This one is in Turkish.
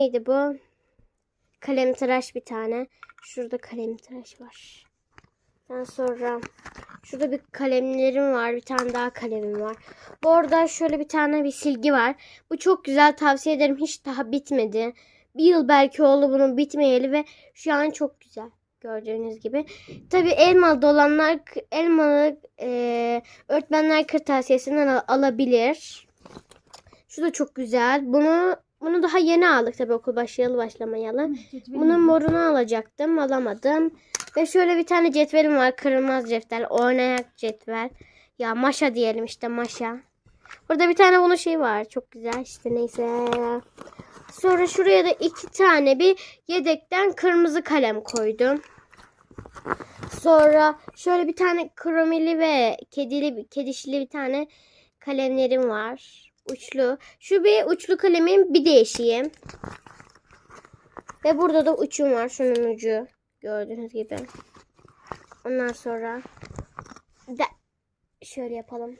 Neydi bu? Kalem tıraş bir tane. Şurada kalem tıraş var. Daha sonra şurada bir kalemlerim var. Bir tane daha kalemim var. Bu arada şöyle bir tane bir silgi var. Bu çok güzel tavsiye ederim. Hiç daha bitmedi. Bir yıl belki oldu bunun bitmeyeli ve şu an çok güzel. Gördüğünüz gibi. Tabi elmalı olanlar elmalı e, öğretmenler kırtasiyesinden al- alabilir. Şu da çok güzel. Bunu bunu daha yeni aldık tabi okul başlayalı başlamayalı. Bunun morunu alacaktım. Alamadım. Ve şöyle bir tane cetvelim var. Kırılmaz cetvel. Oynayak cetvel. Ya maşa diyelim işte maşa. Burada bir tane bunun şey var. Çok güzel işte neyse. Sonra şuraya da iki tane bir yedekten kırmızı kalem koydum. Sonra şöyle bir tane kromili ve kedili kedişli bir tane kalemlerim var. Uçlu. Şu bir uçlu kalemin bir değişiği. Ve burada da uçum var. Şunun ucu. Gördüğünüz gibi. Ondan sonra da şöyle yapalım.